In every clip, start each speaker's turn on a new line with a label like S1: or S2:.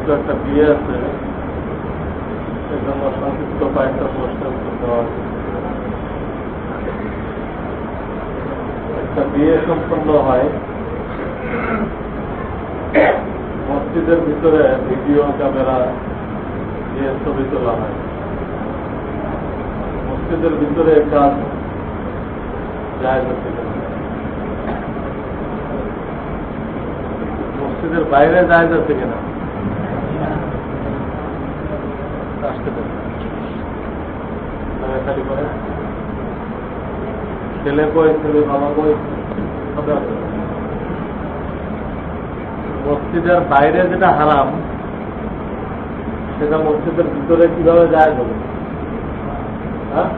S1: ছোট্ট একটা বিয়ে আছে সেজন্য সংক্ষিপ্ত কয়েকটা একটা বিয়ে সম্পন্ন হয়, মসজিদের ভিতরে ভিডিও, ক্যামেরা দিয়ে ছবি তোলা হয়। মসজিদের ভিতরে কাজ যায় মসজিদের বাইরে যায় যাচ্ছে কিনা আসতে পারে। ছেলে কই, ছেলে বাবা কই? মসজিদের বাইরে যেটা হারাম, সেটা মসজিদের ভিতরে কীভাবে যায় বলে? হ্যাঁ?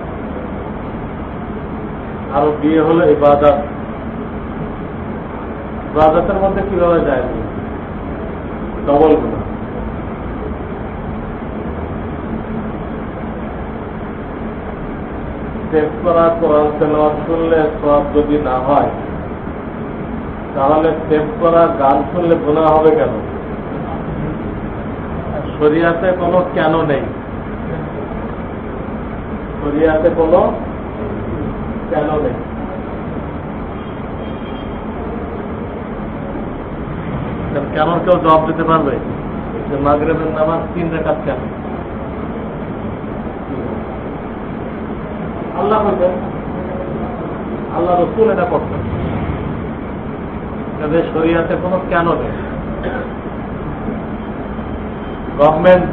S1: আরও বিয়ে হলো ইবাদত। ইবাদতের মধ্যে কীভাবে যায় ডবল গুণা শেষ করা কোরআন শুনলে সব যদি না হয়, তাহলে করা গান শুনলে হবে কেন? শরিয়াতে কোনো কেন নেই? শরিয়াতে কোনো কেন নেই? কেন কেউ জবাব দিতে পারবে? যে মাগরেবের নামাজ তিন রেখাত কেন? আল্লাহ বলবেন আল্লাহ রসুল এটা করতেন। তাদের শরিয়াতে কোনো কেন নেই। গভর্নমেন্ট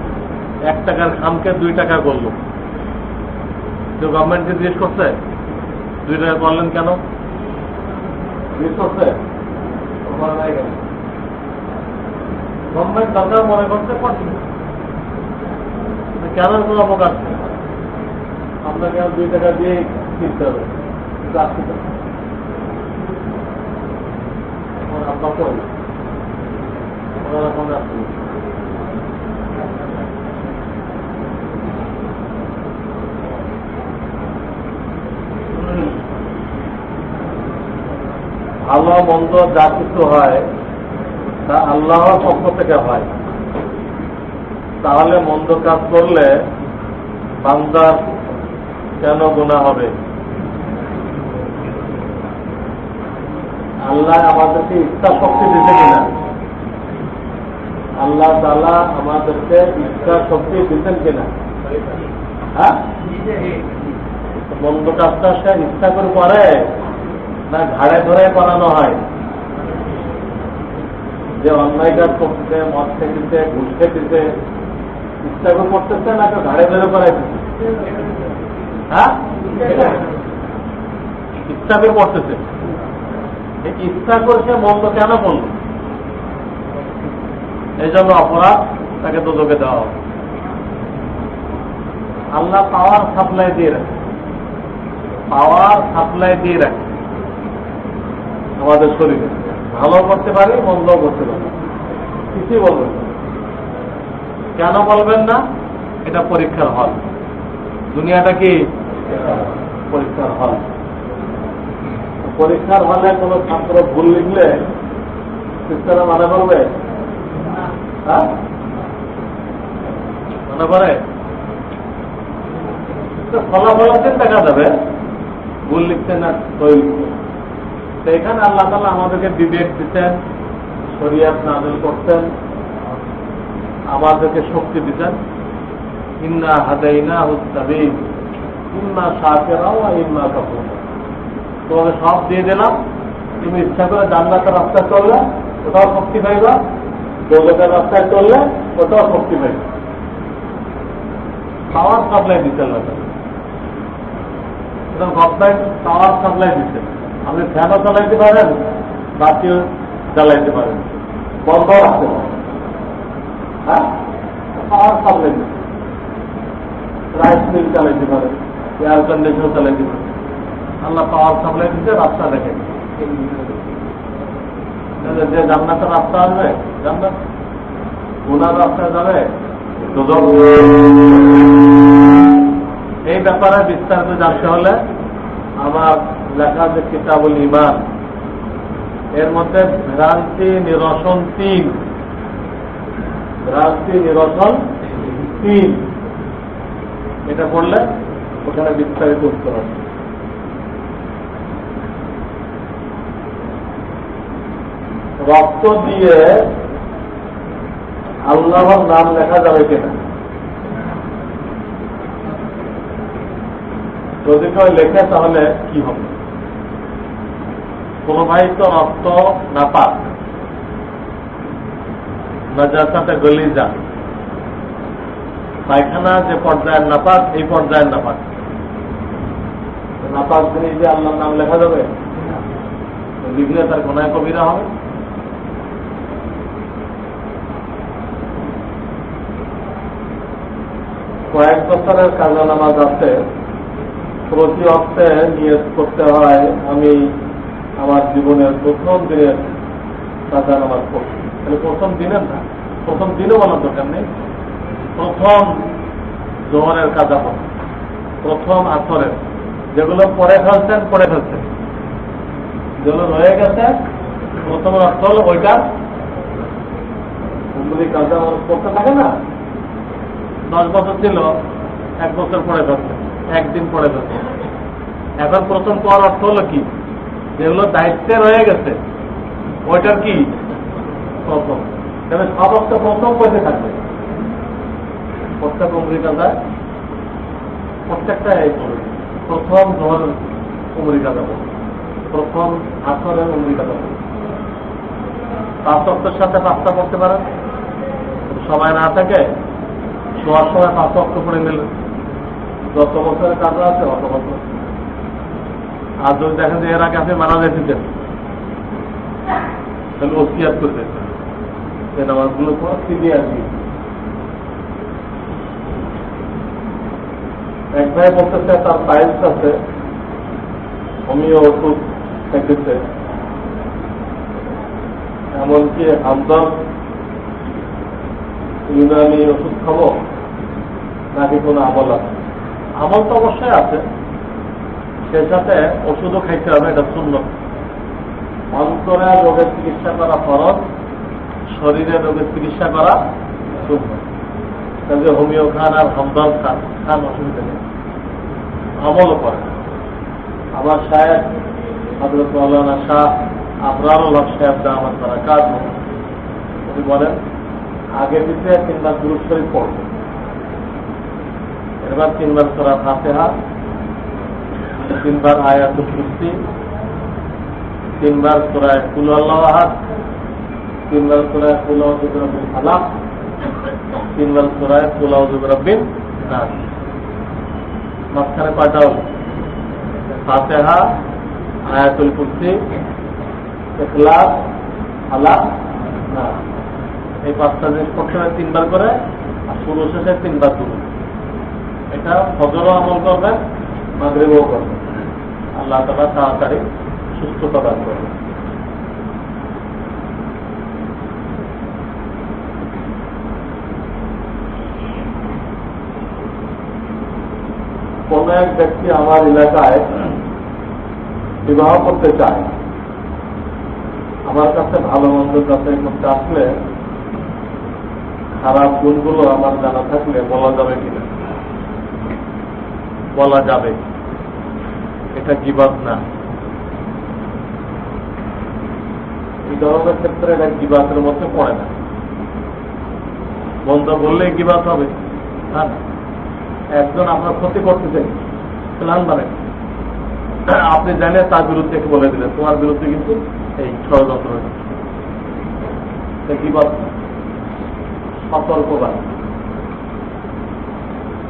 S1: এক টাকার খামকে দুই টাকা করল। তো গভর্নমেন্টকে জিজ্ঞেস করছে, দুই টাকা করলেন কেন? জিজ্ঞেস করছে? গভর্নমেন্ট দরকার মনে করছে করছে কেন কোনো অবকাশ নেই? আপনাকে আর দুই টাকা দিয়ে কিনতে হবে। ভালো মন্দ যা কিছু হয়, তা আল্লাহর পক্ষ থেকে হয়। তাহলে মন্দ কাজ করলে বান্দার কেন গুণা হবে? আল্লাহ আমাদেরকে ইচ্ছা শক্তি দিতে কিনা? আল্লাহ তালা আমাদেরকে ইচ্ছা শক্তি দিতেন কিনা? হ্যাঁ? মন্দ কাজটা সে ইচ্ছা করে করে না ঘাড়ে ধরে করানো হয়? যে অন্যায় কাজ করতেছে, মদ খেতেছে, ঘুষ খেতেছে, ইচ্ছা করে করতেছে না ঘাড়ে ধরে করাইতেছে? হ্যাঁ? ইচ্ছা করে এই ইচ্ছা করে সে মন্দ কেন করল? এই জন্য অপরাধ তাকে দোদকে দেওয়া হবে। আল্লাহ পাওয়ার সাপ্লাই দিয়ে রাখে। পাওয়ার সাপ্লাই দিয়ে রাখে। আমাদের শরীরে। ভালো করতে পারি মন্দ করতে পারি। কিছুই বলবেন কেন বলবেন না? এটা পরীক্ষার হল। দুনিয়াটা কি পরীক্ষার হল। পরীক্ষার হলে কোন ছাত্র ভুল লিখলে শিক্ষারা মানে করবে? হ্যাঁ? মনে করে ফলাফল আছে দেখা যাবে। ভুল লিখতে না সই তো এখানে আল্লাহ তালা আমাদেরকে বিবেক দিতেন, শরিয়াত নাজল করতেন, আমাদেরকে শক্তি দিতেন। ইন্না হাদাইনা হুস্তাবিন শাকেরাও আর ইন্না কাপুর তোমাকে সব দিয়ে দিলাম, তুমি ইচ্ছা করে জান্নাতের রাস্তায় চললে ওটাও শক্তি পাইবা, দৌলতের রাস্তায় চললে ওটাও শক্তি পাইবা। পাওয়ার সাপ্লাই দিতে লাগে। গভর্নমেন্ট পাওয়ার সাপ্লাই দিচ্ছে আপনি ফ্যানও চালাইতে পারেন, বাতিও চালাইতে পারেন। বন্ধ রাখতে পারেন হ্যাঁ? পাওয়ার সাপ্লাই দিচ্ছে রাইস মিল চালাইতে পারেন। চালাইতে পারেন আল্লাহ পাওয়ার সাপ্লাই দিচ্ছে রাস্তা তাহলে যে জান্নাতের রাস্তা আসবে, জান্নাত। রাস্তায় যাবে এই ব্যাপারে বিস্তারিত জানতে হলে আমার লেখা যে কিতাবুল ইমান এর মধ্যে ভ্রান্তি নিরসন তিন। ভ্রান্তি নিরসন তিন। এটা পড়লে ওখানে বিস্তারিত উত্তর আছে। রক্ত দিয়ে আল্লাহর নাম লেখা যাবে কিনা? যদি কেউ লেখে, তাহলে কি হবে? কোন ভাই তো রক্ত না পাক নাজাসাতে গলি যা পায়খানা যে পর্যায়ের নাপাক, এই পর্যায়ের নাপাক। নাপাক জিনিস যে আল্লাহর নাম লেখা যাবে? লিখলে তার গোনায় কবিরা হবে। কয়েক বছরের কাজা নামাজ আছে। প্রতি অর্থে নিয়োগ করতে হয়, আমি আমার জীবনের প্রথম দিনের কাজা নামাজ তাহলে প্রথম দিনের না, প্রথম দিনও বলার দরকার নেই। প্রথম জোহরের কাজা পড়া, প্রথম আসরের। যেগুলো পরে ফেলছেন পরে ফেলছেন। যেগুলো রয়ে গেছে, প্রথম অর্থ হলো ওইটা। উমরি কাজা মানুষ করতে থাকে না। দশ বছর ছিল, এক বছর পরে ফেলছে, একদিন পরে ফেলছে। এখন প্রথম পর অর্থ হলো কি? যেগুলো দায়িত্বে রয়ে গেছে, ওইটার কি? প্রথম। তবে সব অর্থ প্রথম পয়সা থাকবে। প্রত্যেক কাজা প্রত্যেকটা এই করবে প্রথম জোহর উমরি কাজা করবে প্রথম আসরের উমরি কাজা করবে পাঁচ অক্ষের সাথে পাঁচটা করতে পারেন সময় না থাকে, শোয়ার সময় পাঁচ অক্ষ পড়ে নিলেন যত বছরের কাজা আছে, অত বছর। আর যদি দেখেন যে এর আগে আপনি মারা যেতেন তাহলে ওসিয়াত করতে সে নামাজগুলো পর ফিরিয়ে আসবি এক ভাই বলতেছে, তার টাইলস আছে। হোমিও ওষুধ এমনকি ইউনানি ওষুধ খাব, নাকি কোনো আমল আছে? আমল তো অবশ্যই আছে। সে সাথে ওষুধও খাইতে হবে, এটা শূন্য অন্তরে রোগের চিকিৎসা করা ফরজ শরীরের রোগের চিকিৎসা করা শূন্য কাজে হোমিও খান আর হমদম খান খান অসুবিধা নেই। আমলও করে আমার সাহেব হজরত মৌলানা শাহ আবরারুল হক সাহেব দা আমার তারা কাজ উনি বলেন, আগে পিছিয়ে তিনবার গুরু শরীফ পড়বে এবার তিনবার তোরা ফাতেহা, তিনবার আয়াতুল কুস্তি তিনবার তোরায় কুল আল্লাহ তিনবার তোরায় কুল ফালাক তিনবার তোরায় কুল রব্বিল নাস। মাঝখানে কয়টা হল ফাতেহা, আয়াতুল কুস্তি ইখলাস ফালাক নাস। এই পাঁচটা জিনিস হবে তিনবার করে আর শুরু শেষে তিনবার দুটো এটা ফজরও আমল করবেন, মাগরেবও করবেন। আল্লাহ তালা তাড়াতাড়ি সুস্থতা দান করবেন। কোন এক ব্যক্তি আমার এলাকায় বিবাহ করতে চায় আমার কাছে ভালো মন্দ যাচাই করতে আসলে খারাপ গুণগুলো আমার জানা থাকলে বলা যাবে কিনা বলা যাবে এটা গিবাদ না এই ধরনের ক্ষেত্রে এটা গিবাতের মধ্যে পড়ে না বন্ধ বললে গিবাত হবে না। একজন আপনার ক্ষতি করতেছে প্ল্যান মানে আপনি জানেন তার বিরুদ্ধে বলে দিলেন, তোমার বিরুদ্ধে কিন্তু এই ষড়যন্ত্র গিবাত না সতর্কবাদ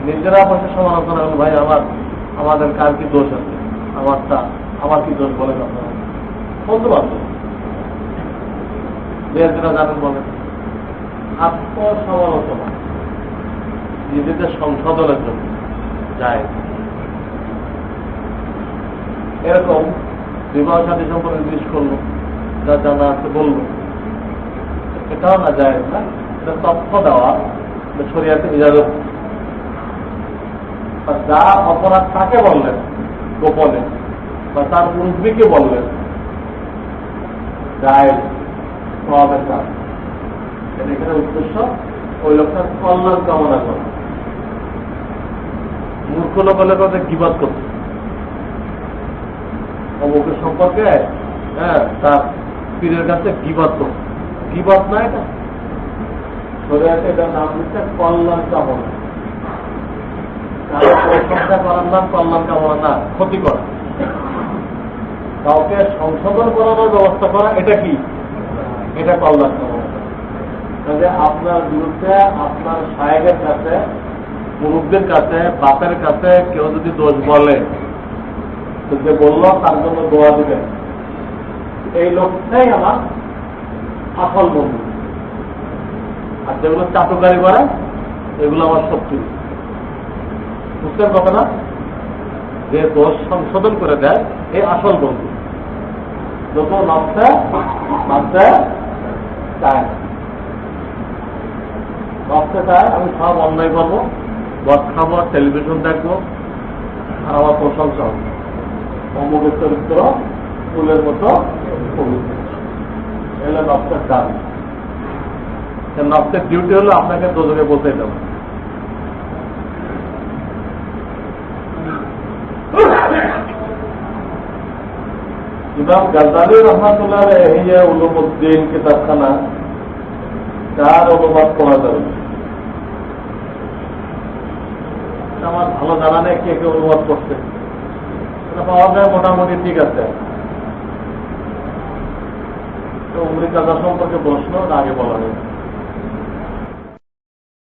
S1: নিজেরা বসে সমালোচনা করুন, ভাই, আমার, আমাদের কার কি দোষ আছে? আমারটা আমার কি দোষ বলেন আপনারা? বলতে পারব যেটা জানেন বলেন। আত্মসমালোচনা। নিজেদের সংশোধনের জন্য যায়। এরকম বিবাহ সাথী সম্পর্কে জিজ্ঞেস করল, যা জানা আছে বলল। এটাও না যায় না, এটা তথ্য দেওয়া শরিয়াতে ইজাজত। যা অপরাধ তাকে বললেন গোপনে, বা তার মুরব্বীকে বললেন, যায় এখানে উদ্দেশ্য, ওই লোকটার কল্যাণ কামনা করে। মূর্খ লোক হলে কথা গিবাদ করছে। অমুকের সম্পর্কে হ্যাঁ তার পীরের কাছে গিবাদ করছে। গিবাদ না এটা? না কাউকে সংশোধন ব্যবস্থা করা, এটা কি? এটা আপনার বিরুদ্ধে আপনার সাহেবের কাছে মুরুব্দের কাছে, বাপের কাছে কেউ যদি দোষ বলে যে বলল, তার জন্য দোয়া দিবে এই লোকটাই আমার আসল বন্ধু। আর যেগুলো চাটুকারি করে, এগুলো আমার শত্রু। বুঝতেন কথা না যে দোষ সংশোধন করে দেয় এই আসল বন্ধু। যত নষ্ট মানতে চায়। নষ্ট চায়, আমি সব অন্যায় করব। বদ খাব টেলিভিশন দেখব, আর আমার প্রশংসা হবে অমুকের চরিত্র ফুলের মতো এগুলো নষ্টের দাবি নষ্টের ডিউটি হলো আপনাকে দোজকে বলতে দেবো। ইমাম গাজালি রহমাতুল্লাহ এই উলুমুদ্দিন কিতাবখানা, তার অনুবাদ করা যাবে। আমার ভালো জানা নেই কে কে অনুবাদ করছে। এটা পাওয়া যায় মোটামুটি ঠিক আছে। তো উমরি সম্পর্কে প্রশ্ন আগে বলা হয়েছে।